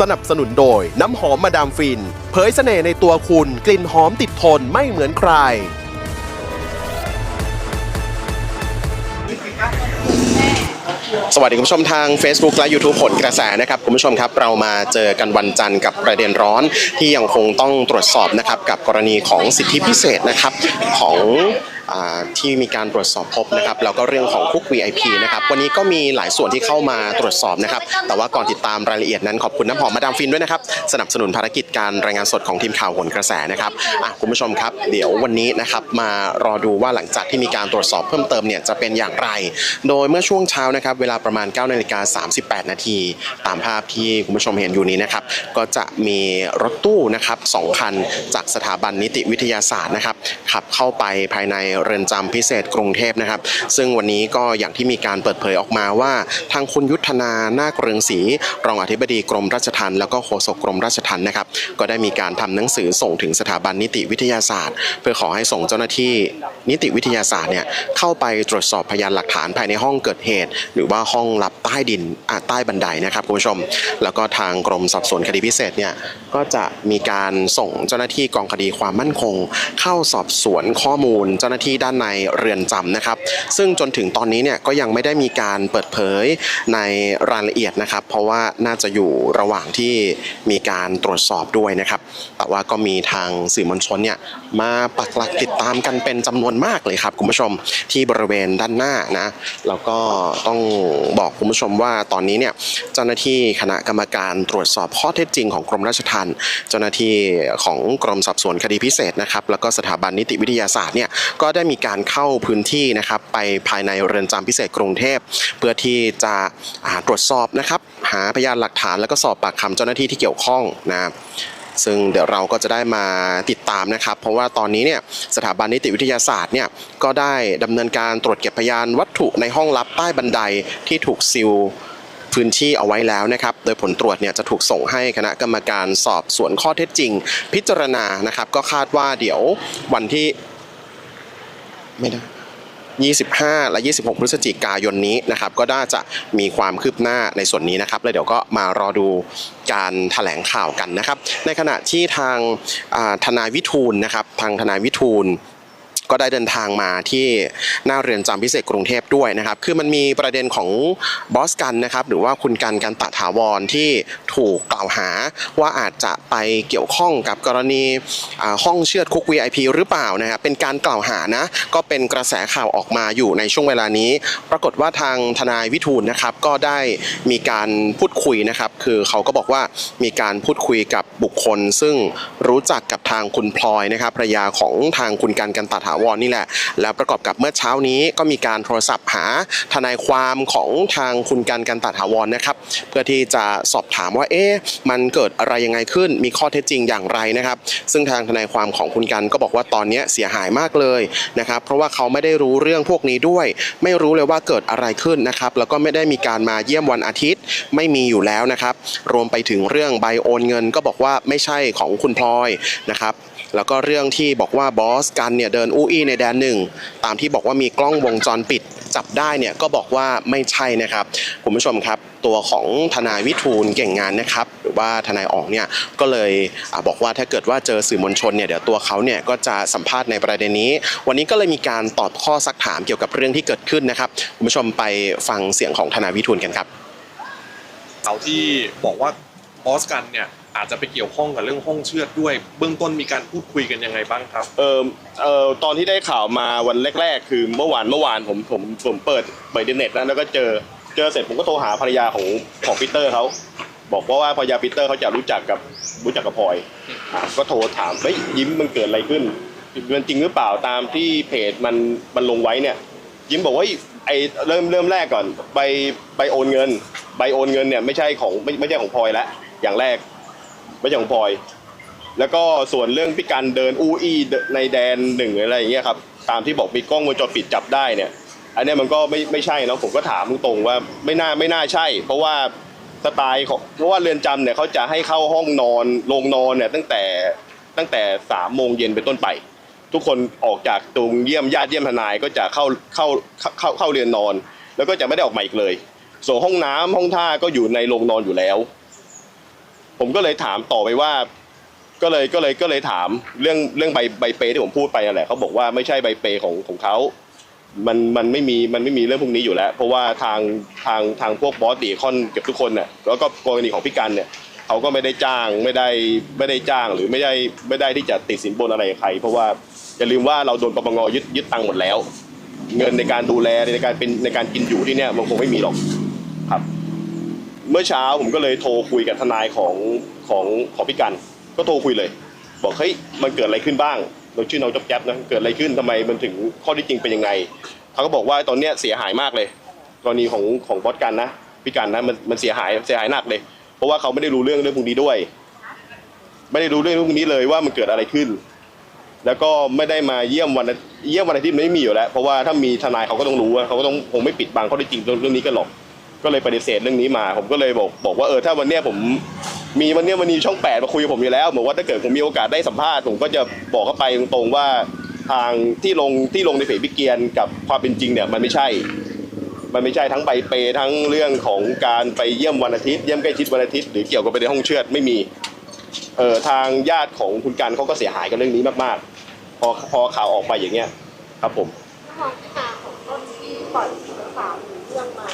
สนับสนุนโดยน้ำหอมมาดามฟิน เผยเสน่ห์ในตัวคุณกลิ่นหอมติดทนไม่เหมือนใคร สวัสดีคุณผู้ชมทาง Facebook และ YouTube ผลกระแสนะครับคุณผู้ชมครับเรามาเจอกันวันจันทร์กับประเด็นร้อนที่ยังคงต้องตรวจสอบนะครับกับกรณีของสิทธิพิเศษนะครับของ ที่มีการตรวจสอบพบนะครับแล้วก็เรื่องของคุก VIP นะครับวันนี้ก็มีหลายส่วนที่เข้ามาตรวจสอบนะครับ แต่ว่าก่อนติดตามรายละเอียดนั้นขอบคุณน้ำหอมมาดามฟินด้วยนะครับ สนับสนุนภารกิจการรายงานสดของทีมข่าวผลกระแสนะครับอะคุณผู้ชมครับ เดี๋ยววันนี้นะครับมารอดูว่าหลังจากที่มีการตรวจสอบเพิ่มเติมเนี่ยจะเป็นอย่างไร โดยเมื่อช่วงเช้านะครับเวลาประมาณ9นาฬิกา38 นาทีตามภาพที่คุณผู้ชมเห็นอยู่นี้นะครับก็จะมีรถตู้นะครับสองคันจากสถาบันนิติวิทยาศาสตร์นะครับขับเข้าไปภายในเรือนจำพิเศษกรุงเทพนะครับ ซึ่งวันนี้ก็อย่างที่มีการเปิดเผยออกมาว่า ทางคุณยุทธนานาคเรืองศรีรองอธิบดีกรมราชทัณฑ์แล้วก็โฆษกกรมราชทัณฑ์นะครับ ก็ได้มีการทำหนังสือส่งถึงสถาบันนิติวิทยาศาสตร์ เพื่อขอให้ส่งเจ้าหน้าที่นิติวิทยาศาสตร์เนี่ยเข้าไปตรวจสอบพยานหลักฐานภายในห้องเกิดเหตุ หรือว่าห้องลับใต้ดินอ่าใต้บันไดนะครับคุณผู้ชม แล้วก็ทางกรมสอบสวนคดีพิเศษเนี่ยก็จะมีการส่งเจ้าหน้าที่กองคดีความมั่นคง เข้าสอบสวนข้อมูลเจ้าหน้าที่ด้านในเรือนจำนะครับ ซึ่งจนถึงตอนนี้เนี่ยก็ยังไม่ได้มีการเปิดเผยในรายละเอียดนะครับ เพราะว่าน่าจะอยู่ระหว่างที่มีการตรวจสอบด้วยนะครับ แต่ว่าก็มีทางสื่อมวลชนเนี่ยมาปักหลักติดตามกันเป็นจำนวนมากเลยครับคุณผู้ชมที่บริเวณด้านหน้านะแล้วก็ต้องบอกคุณผู้ชมว่าตอนนี้เนี่ยเจ้าหน้าที่คณะกรรมการตรวจสอบข้อเท็จจริงของกรมราชทัณฑ์เจ้าหน้าที่ของกรมสอบสวนคดีพิเศษนะครับแล้วก็สถาบันนิติวิทยาศาสตร์เนี่ยก็ได้ได้มีการเข้าพื้นที่นะครับไปภายในเรือนจำพิเศษกรุงเทพ เพื่อที่จะตรวจสอบนะครับ หาพยานหลักฐานแล้วก็สอบปากคำเจ้าหน้าที่ที่เกี่ยวข้องนะซึ่งเดี๋ยวเราก็จะได้มาติดตามนะครับ เพราะว่าตอนนี้เนี่ยสถาบันนิติวิทยาศาสตร์เนี่ยก็ได้ดำเนินการตรวจเก็บพยานวัตถุในห้องลับใต้บันไดที่ถูกซิลพื้นที่เอาไว้แล้วนะครับ โดยผลตรวจเนี่ยจะถูกส่งให้คณะกรรมการสอบสวนข้อเท็จจริง พิจารณานะครับ ก็คาดว่าเดี๋ยววันที่ ไม่ได้25 และ 26 พฤศจิกายนนี้นะครับก็น่าจะมีความคืบหน้าในส่วนนี้นะครับแล้วเดี๋ยวก็มารอดูการแถลงข่าวกันนะครับ ในขณะที่ทางทนายวิทูลนะครับทางทนายวิทูล ก็ได้เดินทางมาที่หน้าเรือนจำพิเศษกรุงเทพด้วยนะครับ คือมันมีประเด็นของบอสกันนะครับหรือว่าคุณกันกันตะถาวรที่ถูกกล่าวหาว่าอาจจะไปเกี่ยวข้องกับกรณีห้องเชือดคุก VIP หรือเปล่านะครับเป็นการกล่าวหานะก็เป็นกระแสข่าวออกมาอยู่ในช่วงเวลานี้ ปรากฏว่าทางทนายวิทูลนะครับก็ได้มีการพูดคุยนะครับ คือเขาก็บอกว่ามีการพูดคุยกับบุคคล ซึ่งรู้จักกับทางคุณพลอยนะครับภรรยาของทางคุณกันกันตะถาวรนี่แหละ แล้วประกอบกับเมื่อเช้านี้ก็มีการโทรศัพท์หาทนายความของทางคุณกันกันตะถาวรนะครับ เพื่อที่จะสอบถามว่าเอ๊ะมันเกิดอะไรยังไงขึ้น มีข้อเท็จจริงอย่างไรนะครับ ซึ่งทางทนายความของคุณกันก็บอกว่าตอนนี้เสียหายมากเลยนะครับ เพราะว่าเขาไม่ได้รู้เรื่องพวกนี้ด้วย ไม่รู้เลยว่าเกิดอะไรขึ้นนะครับ แล้วก็ไม่ได้มีการมาเยี่ยมวันอาทิตย์ไม่มีอยู่แล้วนะครับ รวมไปถึงเรื่องใบโอนเงินก็บอกว่าไม่ใช่ของคุณพลอยนะครับ แล้วก็เรื่องที่บอกว่าบอสกันเนี่ยเดินอู้อี้ในแดนหนึ่งตามที่บอกว่ามีกล้องวงจรปิดจับได้เนี่ยก็บอกว่าไม่ใช่นะครับคุณผู้ชมครับตัวของทนายวิทูลเก่งงานนะครับ หรือว่าทนายอ๋องเนี่ยก็เลยอบอกว่าถ้าเกิดว่าเจอสื่อมวลชนเนี่ยเดี๋ยวตัวเขาเนี่ยก็จะสัมภาษณ์ในประเด็นนี้ วันนี้ก็เลยมีการตอบข้อซักถามเกี่ยวกับเรื่องที่เกิดขึ้นนะครับคุณผู้ชมไปฟังเสียงของทนายวิทูลกันครับเขาที่บอกว่าบอสกันเนี่ย อาจจะไปเกี่ยวข้องกับเรื่องห้องเชือดด้วย เบื้องต้นมีการพูดคุยกันยังไงบ้างครับ เออเออตอนที่ได้ข่าวมาวันแรก ๆ คือเมื่อวานเมื่อวานผมผมผมเปิดเปิดอินเน็ตนะแล้วก็เจอเจอเสร็จผมก็โทรหาภรรยาของของปีเตอร์เขาบอกว่าว่าภรรยาปีเตอร์เขาจะรู้จักกับรู้จักกับพลอยอะก็โทรถามเฮ้ยยิ้มมันเกิดอะไรขึ้นมันจริงหรือเปล่าตามที่เพจมันมันลงไว้เนี่ย ยิ้มบอกว่าไอเริ่มเริ่มแรกก่อนใบใบโอนเงินใบโอนเงินเนี่ยไม่ใช่ของไม่ไม่ใช่ของพลอยแล้วอย่างแรก ไม่ใช่ของพลอย แล้วก็ส่วนเรื่องพิการเดินอู้อี้ในแดนหนึ่งอะไรอย่างเงี้ยครับตามที่บอกมีกล้องวงจรปิดจับได้เนี่ย อันเนี้ยมันก็ไม่ไม่ใช่เนอะผมก็ถามตรงๆว่าไม่น่าไม่น่าใช่ เพราะว่าสไตล์ของเพราะว่าเรือนจำเนี่ยเขาจะให้เข้าห้องนอนโรงนอนเนี่ยตั้งแต่ตั้งแต่สามโมงเย็นเป็นต้นไป ทุกคนออกจากตรงเยี่ยมญาติเยี่ยมทนายก็จะเข้าเข้าเข้าเข้าเรือนนอน แล้วก็จะไม่ได้ออกมาอีกเลย ส่วนห้องน้ำห้องท่าก็อยู่ในโรงนอนอยู่แล้ว ผมก็เลยถามต่อไปว่า ก็เลยก็เลยก็เลยถามเรื่องเรื่องใบใบเปย์ที่ผมพูดไปนั่นแหละเขาบอกว่าไม่ใช่ใบเปย์ของของเขา มันมันไม่มีมันไม่มีเรื่องพวกนี้อยู่แล้ว เพราะว่าทางทางทางพวกบอสตีคอนเกือบทุกคนเนี่ยแล้วก็กรณีของพี่กันเนี่ยเขาก็ไม่ได้จ้างไม่ได้ไม่ได้จ้างหรือไม่ได้ไม่ได้ที่จะติดสินบนอะไรใคร เพราะว่าอย่าลืมว่าเราโดนปปงยึดยึดตังค์หมดแล้ว เงินในการดูแลในการเป็นในการกินอยู่ที่เนี่ยมันคงไม่มีหรอกครับ เมื่อเช้าผมก็เลยโทรคุยกับทนายของของของพี่กันก็โทรคุยเลย บอกเฮ้ยมันเกิดอะไรขึ้นบ้างโดยชื่อน้องจ๊อบแจ๊บนะเกิดอะไรขึ้นทำไมมันถึงข้อที่จริงเป็นยังไงเขาก็บอกว่าตอนเนี้ยเสียหายมากเลย กรณีของของบอสกันนะพี่กันนะมันมันเสียหายเสียหายหนักเลย เพราะว่าเขาไม่ได้รู้เรื่องเรื่องพวกนี้ด้วย ไม่ได้รู้เรื่องพวกนี้เลยว่ามันเกิดอะไรขึ้น แล้วก็ไม่ได้มาเยี่ยมวันเยี่ยมวันอาทิตย์ไม่มีอยู่แล้ว เพราะว่าถ้ามีทนายเขาก็ต้องรู้เขาก็ต้องคงไม่ปิดบังข้อที่จริงเรื่องนี้กันหรอก ก็เลยปฏิเสธเรื่องนี้มา ผมก็เลยบอกบอกว่าเออถ้าวันเนี้ยผมมีวันเนี้ยมันมีช่องแปดมาคุยกับผมอยู่แล้วบอกว่าถ้าเกิดผมมีโอกาสได้สัมภาษณ์ผมก็จะบอกเขาไปตรงๆว่าทางที่ลงที่ลงในเพจพิเกียนกับความเป็นจริงเนี่ยมันไม่ใช่ มันไม่ใช่ทั้งใบเปย์ทั้งเรื่องของการไปเยี่ยมวันอาทิตย์เยี่ยมใกล้ชิดวันอาทิตย์หรือเกี่ยวกับไปในห้องเชือดไม่มีเออทางญาติของคุณการเขาก็เสียหายกับเรื่องนี้มากๆ พอพอข่าวออกไปอย่างเงี้ยครับผมถ้ามองที่มาของต้นที่ปล่อยข่าวหรือเรื่องมา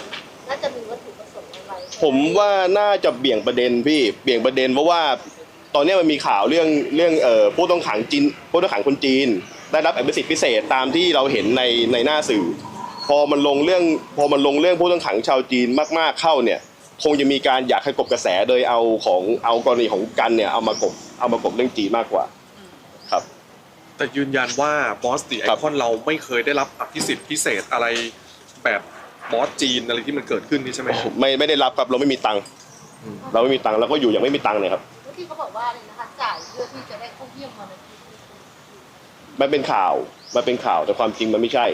จะมีวัตถุประสงค์อะไรผมว่าน่าจะเบี่ยงประเด็นพี่เบี่ยงประเด็นเพราะว่าตอนเนี้ยมันมีข่าวเรื่องเรื่องเอ่อผู้ต้องขังจีนผู้ต้องขังคนจีน ได้รับอภิสิทธิ์พิเศษตามที่เราเห็นในในหน้าสื่อ พอมันลงเรื่องพอมันลงเรื่องผู้ต้องขังชาวจีนมาก ๆเข้าเนี่ย คงจะมีการอยากให้กบกระแสโดยเอาของเอากรณีของกันเนี่ยเอามากบเอามากบเรื่องจีนมากกว่า ครับ แต่ยืนยันว่าบอสตีไอครับคอนเราไม่เคยได้รับอภิสิทธิ์พิเศษอะไรแบบ บอสจีนอะไรที่มันเกิดขึ้นนี่ใช่ไหมครับไม่ไม่ได้รับครับเราไม่มีตังค์เราไม่มีตังค์เราก็อยู่อย่างไม่มีตังค์เลยครับที่เขาบอกว่าอะไรนะคะจ่ายเพื่อที่จะได้เข้าเยี่ยมวันอาทิตย์มันเป็นข่าวมันเป็นข่าวแต่ความจริงมันไม่ใช่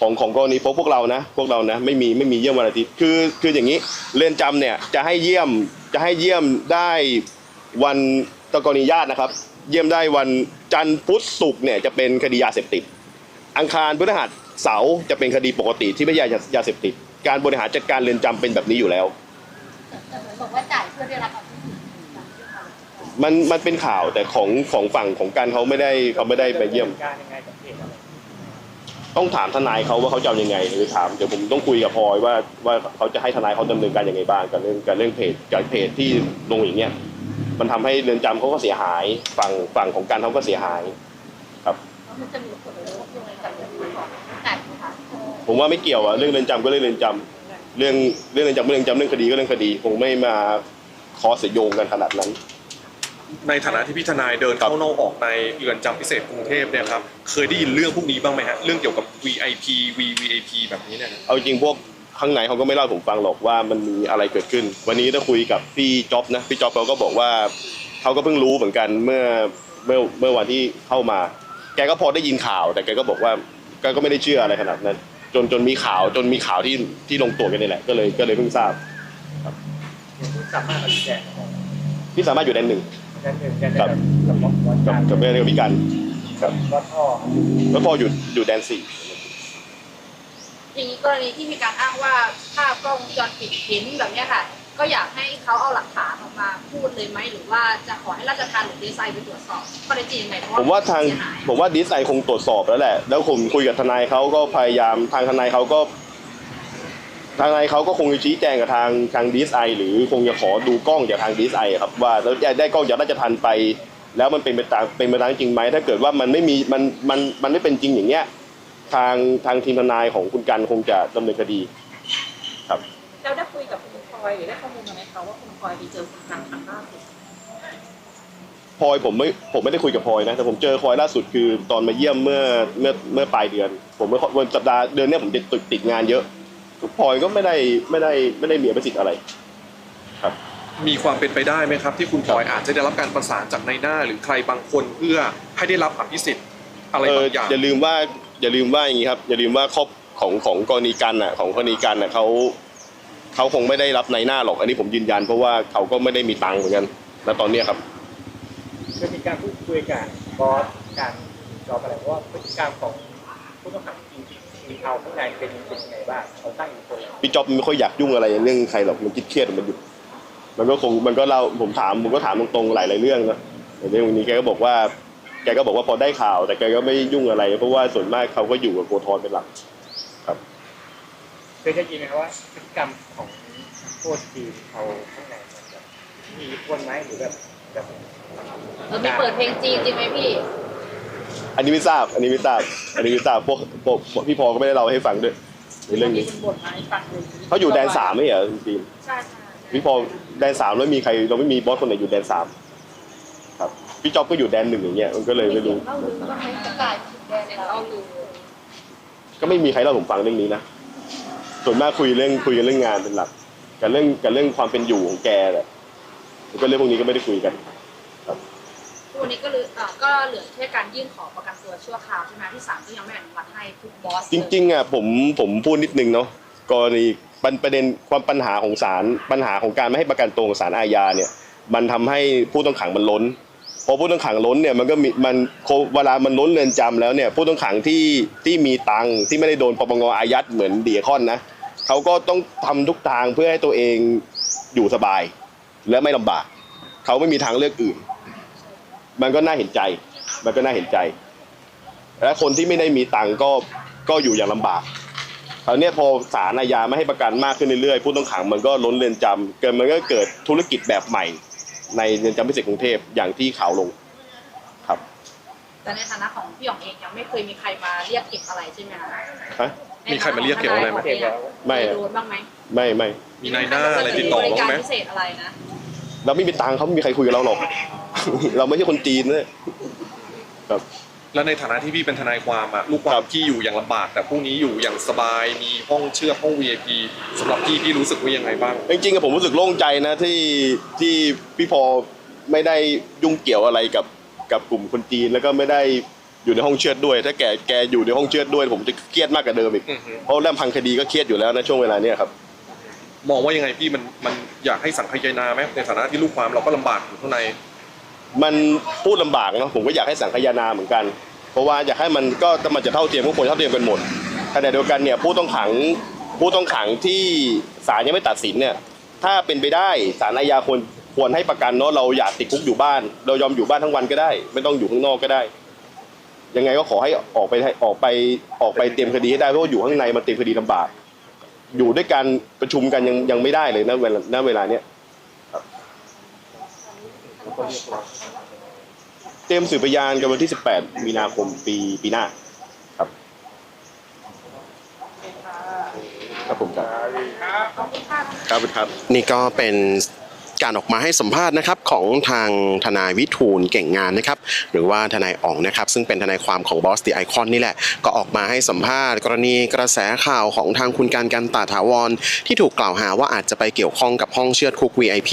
ของของกรณีพวกพวกเรานะพวกเรานะไม่มีไม่มีเยี่ยมวันอาทิตย์คือคืออย่างนี้เรือนจำเนี่ยจะให้เยี่ยมจะให้เยี่ยมได้วันตกรณีญาตินะครับ เยี่ยมได้วันจันทร์พุธศุกร์เนี่ยจะเป็นคดียาเสพติด อังคารพฤหัส เสาร์จะเป็นคดีปกติที่ไม่ใช่ยายาเสพติด การบริหารจัดการเรือนจำเป็นแบบนี้อยู่แล้วแต่เหมือนบอกว่าจ่ายเพื่อได้รับอภิสิทธิ์มันมันเป็นข่าวแต่ของของฝั่งของการเขาไม่ได้เขาไม่ได้ไปเยี่ยมการยังไงกับเพจอะไรต้องถามทนายเขาว่าเขาจะเอายังไงหรือถามเดี๋ยวผมต้องคุยกับพลอยว่าว่าเขาจะให้ทนายเขาดำเนินการยังไงบ้างกับเรื่องกับเรื่องเพจกับเพจที่ลงอย่างเงี้ยมันทำให้เรือนจำเขาก็เสียหาย ฝั่งฝั่งของการเขาก็เสียหายแล้วมันจะมี ผมว่าไม่เกี่ยวอะเรื่องเรือนจำก็เรื่องเรือนจำเรื่องเรื่องเรือนจำก็เรื่องจำเรื่องคดีก็เรื่องคดีคงไม่มาคอเสียโยงกันขนาดนั้น ในฐานะที่พี่ทนายเดินเข้านอกออกในเรือนจำพิเศษกรุงเทพเนี่ยครับเคยได้ยินเรื่องพวกนี้บ้างไหมฮะเรื่องเกี่ยวกับ VIP VVIP แบบนี้เนี่ยนะเอาจริงพวกข้างในเขาก็ไม่เล่าให้ผมฟังหรอกว่ามันมีอะไรเกิดขึ้น วันนี้ได้คุยกับพี่จ๊อบนะพี่จ๊อบเขาก็บอกว่าเขาก็เพิ่งรู้เหมือนกันเมื่อเมื่อเมื่อวันที่เข้ามา แกก็พอได้ยินข่าว แต่แกก็บอกว่าแกก็ไม่ได้เชื่ออะไรขนาดนั้น จนจนมีข่าวจนมีข่าวที่ที่ลงตัวกันนี่แหละ ก็เลยก็เลยเพิ่งทราบที่สามารถมาชี้แจงได้พี่สามารถอยู่แดนหนึ่งนั่นหนึ่งกันครับกับวัดกับการกับแม่กับพี่กันครับวัดท่อแล้วพออยู่อยู่แดนสี่ทีนี้กรณีที่มีการอ้างว่าภาพกล้องวงจรปิดเห็นแบบเนี้ยค่ะ ก็อยากให้เขาเอาหลักฐานออกมาพูดเลยไหมหรือว่าจะขอให้ราชทานหรือดีไซน์ไปตรวจสอบข้อเท็จจริงยังไงเพราะผมว่าทางเสียหายผมว่าดีไซน์คงตรวจสอบแล้วแหละ แล้วผมคุยกับทนายเขาก็พยายามทางทนายเขาก็ ทางทนายเขาก็คงจะชี้แจงกับทางทางดีไซน์หรือคงจะขอดูกล้องจากทางดีไซน์ครับว่าแล้วได้กล้องจากราชทันไป แล้วมันเป็นไปตามเป็นไปตามจริงไหมถ้าเกิดว่ามันไม่มีมันมันมันไม่เป็นจริงอย่างเงี้ย ทางทางทีมทนายของคุณกันคงจะดำเนินคดี เราได้คุยกับคุณพล อยหรือได้ข้อมูลมาไหมคะว่าคุณพลอยไปเจอคุณกันครั้งล่าสุดพลอยผมไม่ผมไม่ได้คุยกับพลอยนะแต่ผมเจอพลอยล่าสุดคือตอนมาเยี่ยมเมื่อเมื่อเมื่อปลายเดือน ผมเมื่อวันสัปดาห์เดือนเนี้ยผมจะติดติดงานเยอะพลอยก็ไม่ได้ไม่ได้ไม่ได้มีอภิสิทธิ์อะไรมีความเป็นไปได้ไหมครับ ที่คุณพลอยอาจจะได้รับการประสานจากในหน้า หรือใครบางคนเพื่อให้ได้รับอภิสิทธิ์อะไรเออบางอย่างอย่าลืมว่าอย่าลืมว่าอย่างนี้ครับอย่าลืมว่าครอบของของกรณีกันอะของกรณีกันอะเขา เขาคงไม่ได้รับในหน้าหรอก อันนี้ผมยืนยันเพราะว่าเขาก็ไม่ได้มีตังค์เหมือนกันณตอนเนี้ยครับ จะมีการพูดคุยกับบอสการจอบอะไรเพราะว่าพฤติกรรมของผู้ต้องขังจริงๆมีเอาข้างในเป็นเป็นยังไงบ้างเขาตั้งอยู่คนละพี่จ๊อบไม่ค่อยอยากยุ่งอะไรเรื่องใครหรอกมันคิดเครียดมันอยู่มันก็คงมันก็เล่าผมถามผมก็ถามตรงๆหลายๆเรื่องนะแต่เรื่องนี้แกก็บอกว่า แกก็บอกว่าพอได้ข่าว แต่แกก็ไม่ยุ่งอะไร เพราะว่าส่วนมากเขาก็อยู่กับโกทอนเป็นหลักครับ เคยได้ยินไหมว่าพฤติกรรมของโค้ชทีมเขาข้างในมันแบบมีอิทธิพลไหมหรือแบบแบบเออมีเปิดเพลงจีนจริงไหมพี่ อันนี้ไม่ทราบ อันนี้ไม่ทราบ อันนี้ไม่ทราบพวกพวกพวกพี่พอก็ไม่ได้เล่าให้ฟังด้วยในเรื่องนี้มีบทมาให้ฟังเลยเขาอยู่แดนสามไม่เหรอจริงใช่ใช่ๆพี่พอแดนสามแล้วมีใครเราไม่มีบอสคนไหนอยู่แดนสามครับ พี่จ๊อบก็อยู่แดนหนึ่งอย่างเงี้ยมันก็เลยไม่รู้เล่าลืมบ้างไหมสกายแดนเล่าลืมก็ไม่มีใครเล่าผมฟังเรื่องนี้นะ ส่วนมากคุยเรื่องคุยกันเรื่องงานเป็นหลักกับเรื่องกับเรื่องความเป็นอยู่ของแกแหละแล้วก็เรื่องพวกนี้ก็ไม่ได้คุยกันวันนี้ก็เหลือเอ่อก็เหลือแค่การยื่นขอประกันตัวชั่วคราวใช่ไหมที่ศาลก็ยังไม่อนุมัติให้ทุกบอสจริงๆอะผมผมพูดนิดนึงเนาะกรณีปัญประเด็นความปัญหาของศาลปัญหาของการไม่ให้ประกันตัวของศาลอาญาเนี่ย มันทำให้ผู้ต้องขังมันล้นพ อผู้ต้องขังล้นเนี่ยมันก็มีมันเวลามันล้นเรือนจำแล้วเนี่ยผู้ต้องขังที่ที่มีตังที่ไม่ได้โดนปปงอายัดเหมือนเดียคอนนะเขาก็ต้องทำทุกทางเพื่อให้ตัวเองอยู่สบาย และไม่ลำบากเขาไม่มีทางเลือกอื่น มันก็น่าเห็นใจ มันก็น่าเห็นใจ และคนที่ไม่ได้มีตังก็ก็อยู่อย่างลำบากคราวนี้พอศาลอาญาไม่ให้ประกันมากขึ้นเรื่อยๆผู้ต้องขังมันก็ล้นเรือนจำเกิดมันก็เกิดธุรกิจแบบใหม่ ในเรือนจำพิเศษกรุงเทพอย่างที่ข่าวลงครับแต่ในฐานะของพี่หยองเองยังไม่เคยมีใครมาเรียกเก็บอะไรใช่ไหมคะฮะมีใครมาเรียกเก็บอะไรไหมในฐานะของไม่เคยอะโดนบ้างไหมไม่ไม่มีนายหน้าอะไรติดต่อบ้างไหม บริการพิเศษอะไรนะ เราไม่มีตังค์เขาไม่มีใครคุยกับเราหรอก เราไม่ใช่คนจีนนะ แล้วในฐานะที่พี่เป็นทนายความอะลูกความพี่อยู่อย่างลำบาก แต่พวกนี้อยู่อย่างสบายมีห้องเชื่อดห้อง VIP สำหรับพี่พี่รู้สึกว่ายังไงบ้าง จริงๆอะผมรู้สึกโล่งใจนะที่ที่พี่พอไม่ได้ยุ่งเกี่ยวอะไรกับกับกลุ่มคนจีนแล้วก็ไม่ได้อยู่ในห้องเชือดด้วย ถ้าแกแกอยู่ในห้องเชือดด้วย ผมจะเครียดมากกว่าเดิมอีกอือฮึ เพราะเรื่องพังคดีก็เครียดอยู่แล้วนะช่วงเวลาเนี้ยครับ มองว่ายังไงพี่มันมันอยากให้สังคายนาไหมในฐานะที่ลูกความเราก็ลำบากอยู่ข้างใน มันพูดลำบากเนาะผมก็อยากให้สังคายนาเหมือนกัน เพราะว่าอยากให้มันก็มันจะเท่าเทียมทุกคนเท่าเทียมกันหมดขณะเดียวกันเนี่ยผู้ต้องขังผู้ต้องขังที่ศาลยังไม่ตัดสินเนี่ยถ้าเป็นไปได้ศาลอาญาควรควรให้ประกันเนาะเราอยากติดคุกอยู่บ้าน เรายอมอยู่บ้านทั้งวันก็ได้ ไม่ต้องอยู่ข้างนอกก็ได้ ยังไงก็ขอให้ออกไปออกไปออกไปเตรียมคดีให้ได้เพราะว่าอยู่ข้างในมันเตรียมคดีลำบาก อยู่ด้วยกันประชุมกันยังยังไม่ได้เลยนะเวลาณเวลาเนี้ย เตรียมสืบพยานกันวันที่ 18 มีนาคมปีปีหน้า ครับ ครับผมครับ ครับ ครับ นี่ก็เป็น การออกมาให้สัมภาษณ์นะครับของทางทนายวิทูลเก่งงานนะครับหรือว่าทนายอ่องนะครับซึ่งเป็นทนายความของบอสติไอคอนนี่แหละก็ออกมาให้สัมภาษณ์ กรณีกระแสข่าวของทางคุณการกันตาถาวร ที่ถูกกล่าวหาว่าอาจจะไปเกี่ยวข้องกับห้องเชือดคุก VIP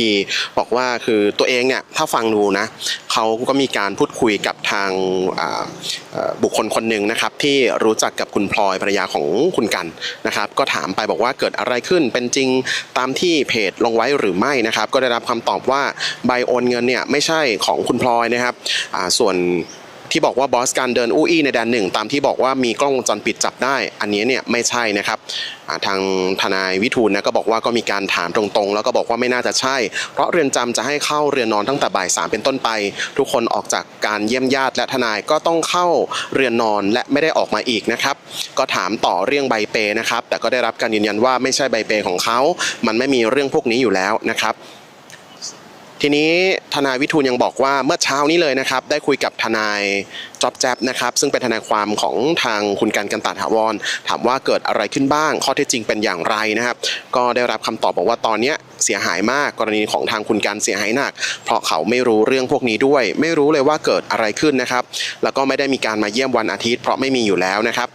บอกว่าคือตัวเองเนี่ยถ้าฟังดูนะเขาก็มีการพูดคุยกับทางบุคคลคนหนึ่งนะครับที่รู้จักกับคุณพลอยภรรยาของคุณกันนะครับก็ถามไปบอกว่าเกิดอะไรขึ้นเป็นจริงตามที่เพจลงไว้หรือไม่นะครับก็ได้รับคำตอบว่าใบโอนเงินเนี่ยไม่ใช่ของคุณพลอยนะครับส่วนที่บอกว่าบอสการเดินอู้อี้ในแดนหนึ่งตามที่บอกว่ามีกล้องวงจรปิดจับได้ อันนี้เนี่ยไม่ใช่นะครับทางทนายวิทูลนะก็บอกว่าก็มีการถามตรงๆ แล้วก็บอกว่าไม่น่าจะใช่ เพราะเรือนจำจะให้เข้าเรือนนอนตั้งแต่บ่ายสามเป็นต้นไป ทุกคนออกจากการเยี่ยมญาติและทนายก็ต้องเข้าเรือนนอนและไม่ได้ออกมาอีกนะครับ ก็ถามต่อเรื่องใบเปนะครับแต่ก็ได้รับการยืนยันว่าไม่ใช่ใบเปของเขา มันไม่มีเรื่องพวกนี้อยู่แล้วนะครับ ทีนี้ทนายวิทูลยังบอกว่าเมื่อเช้านี้เลยนะครับ ได้คุยกับทนายจ๊อบแจ๊บนะครับซึ่งเป็นทนายความของทางคุณกันกันตาถาวร ถามว่าเกิดอะไรขึ้นบ้าง ข้อเท็จจริงเป็นอย่างไรนะครับ ก็ได้รับคำตอบบอกว่าตอนนี้เสียหายมากกรณีของทางคุณกันเสียหายหนัก เพราะเขาไม่รู้เรื่องพวกนี้ด้วย ไม่รู้เลยว่าเกิดอะไรขึ้นนะครับ แล้วก็ไม่ได้มีการมาเยี่ยมวันอาทิตย์ เพราะไม่มีอยู่แล้วนะครับ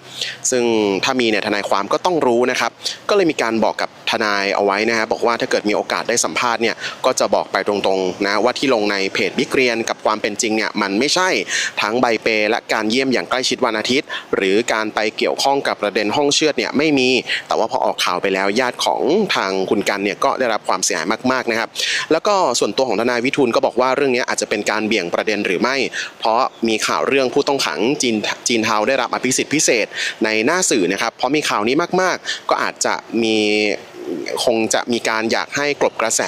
ซึ่งถ้ามีเนี่ยทนายความก็ต้องรู้นะครับ ก็เลยมีการบอกกับทนายเอาไว้นะครับบอกว่าถ้าเกิดมีโอกาสได้สัมภาษณ์เนี่ยก็จะบอกไปตรงๆนะว่าที่ลงในเพจบิ๊กเรียนกับความเป็นจริงเนี่ยมันไม่ใช่ทั้งใบเปและการเยี่ยมอย่างใกล้ชิดวันอาทิตย์ หรือการไปเกี่ยวข้องกับประเด็นห้องเชือดเนี่ยไม่มี แต่ว่าพอออกข่าวไปแล้วญาติของทางคุณกันเนี่ยก็ได้รับความเสียหายมากๆนะครับ แล้วก็ส่วนตัวของทนายวิทูลก็บอกว่าเรื่องนี้อาจจะเป็นการเบี่ยงประเด็นหรือไม่ เพราะมีข่าวเรื่องผู้ต้องขังจีนจีนเทาได้รับอภิสิทธิ์พิเศษในหน้าสื่อนะครับเพราะมีข่าวนี้มากๆ ก็อาจจะมี คงจะมีการอยากให้กลบกระแส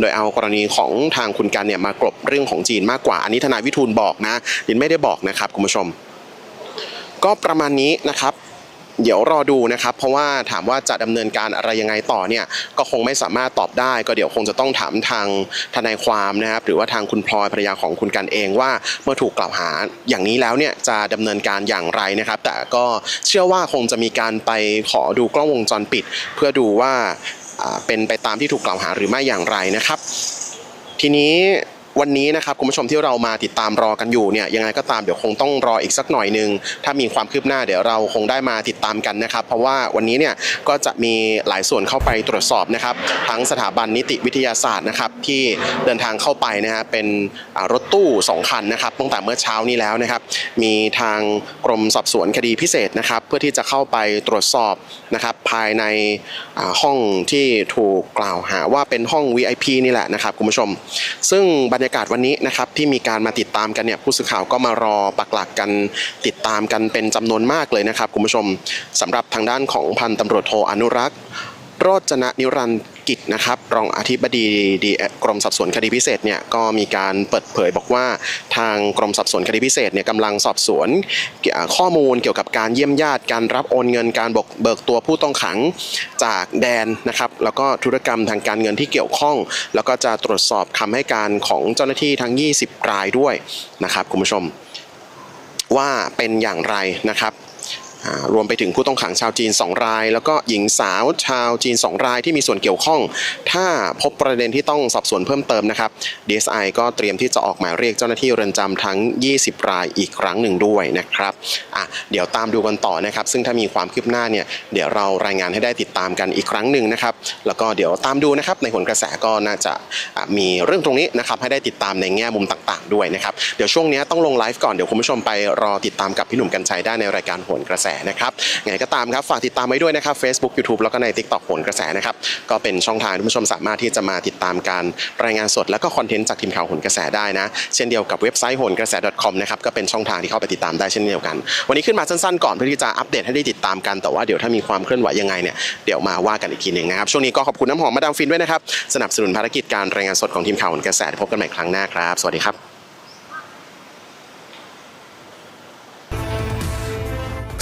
โดยเอากรณีของทางคุณกันเนี่ยมากลบเรื่องของจีนมากกว่า อันนี้ทนายวิทูลบอกนะดินไม่ได้บอกนะครับคุณผู้ชม ก็ประมาณนี้นะครับ เดี๋ยวรอดูนะครับ เพราะว่าถามว่าจะดำเนินการอะไรยังไงต่อเนี่ยก็คงไม่สามารถตอบได้ ก็เดี๋ยวคงจะต้องถามทางทนายความนะครับ หรือว่าทางคุณพลอยภรรยาของคุณกันเองว่าเมื่อถูกกล่าวหาอย่างนี้แล้วเนี่ยจะดำเนินการอย่างไรนะครับ แต่ก็เชื่อว่าคงจะมีการไปขอดูกล้องวงจรปิด เพื่อดูว่าเป็นไปตามที่ถูกกล่าวหาหรือไม่อย่างไรนะครับ ทีนี้ วันนี้นะครับคุณผู้ชมที่เรามาติดตามรอกันอยู่เนี่ยยังไงก็ตามเดี๋ยวคงต้องรออีกสักหน่อยหนึง ถ้ามีความคืบหน้าเดี๋ยวเราคงได้มาติดตามกันนะครับ เพราะว่าวันนี้เนี่ยก็จะมีหลายส่วนเข้าไปตรวจสอบนะครับทั้งสถาบันนิติวิทยาศาสตร์นะครับที่เดินทางเข้าไปนะฮะเป็นรถตู้สองคันนะครับตั้งแต่เมื่อเช้านี้แล้วนะครับ มีทางกรมสอบสวนคดีพิเศษนะครับ เพื่อที่จะเข้าไปตรวจสอบนะครับภายในห้องที่ถูกกล่าวหาว่าเป็นห้อง VIP นี่แหละนะครับคุณผู้ชม ซึ่งบรรยากาศวันนี้นะครับที่มีการมาติดตามกันเนี่ยผู้สื่อข่าวก็มารอปักหลักกันติดตามกันเป็นจำนวนมากเลยนะครับคุณผู้ชมสำหรับทางด้านของพันตำรวจโทอนุรักษ์ โรจนะนิรันดร์กิจนะครับรองอธิบดีดีกรมสอบสวนคดีพิเศษเนี่ยก็มีการเปิดเผยบอกว่าทางกรมสอบสวนคดีพิเศษเนี่ยกำลังสอบสวนข้อมูลเกี่ยวกับการเยี่ยมญาติการรับโอนเงินการเบิกเบิกตัวผู้ต้องขังจากแดนนะครับแล้วก็ธุรกรรมทางการเงินที่เกี่ยวข้อง แล้วก็จะตรวจสอบคำให้การของเจ้าหน้าที่ทั้ง 20 รายด้วยนะครับคุณผู้ชมว่าเป็นอย่างไรนะครับ รวมไปถึงผู้ต้องขังชาวจีน 2 ราย แล้วก็หญิงสาวชาวจีน 2 รายที่มีส่วนเกี่ยวข้อง ถ้าพบประเด็นที่ต้องสอบสวนเพิ่มเติมนะครับ DSI ก็เตรียมที่จะออกหมายเรียกเจ้าหน้าที่เรือนจำทั้ง 20 รายอีกครั้งหนึ่งด้วยนะครับอะเดี๋ยวตามดูกันต่อนะครับ ซึ่งถ้ามีความคืบหน้าเนี่ยเดี๋ยวเรารายงานให้ได้ติดตามกันอีกครั้งหนึ่งนะครับ แล้วก็เดี๋ยวตามดูนะครับในผลกระแสก็น่าจะะมีเรื่องตรงนี้นะครับให้ได้ติดตามในแง่มุมต่าง ๆ ด้วยนะครับเดี๋ยวช่วงนี้ต้องลงไลฟ์ก่อนเดี๋ยวคุณผู้ชมไปรอติดตามกับพี่หนุ่มกัญชัยได้ในรายการโหนกระแสนะครับไงก็ตามครับฝากติดตามไว้ด้วยนะครับ Facebook YouTube แล้วก็ใน TikTok โหนกระแสนะครับก็เป็นช่องทางที่ผู้ชมสามารถที่จะมาติดตามการรายงานสด แล้วก็คอนเทนต์จากทีมข่าวโหนกระแสได้นะ เช่นเดียวกับเว็บไซต์โหนกระแส .com นะครับก็เป็นช่องทางที่เข้าไปติดตามได้เช่นเดียวกัน วันนี้ขึ้นมาสั้นๆก่อนเพื่อที่จะอัปเดตให้ได้ติดตามกันแต่ว่าเดี๋ยวถ้ามีความเคลื่อนไหวยังไงเนี่ยเดี๋ยวมาว่ากันอีกทีหนึ่งนะครับช่วงนี้ก็ขอบคุณน้ำหอมมาดามฟินด้วยนะครับสนับสนุนภารกิจการรายงานสดของทีมข่าวโหนกระแสพบกันใหม่ครั้งหน้าครับ สวัสดีครับ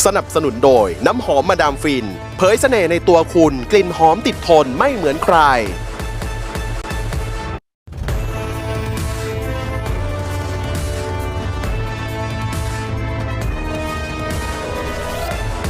สนับสนุนโดยน้ำหอมมาดามฟิน เผยเสน่ห์ในตัวคุณกลิ่นหอมติดทนไม่เหมือนใคร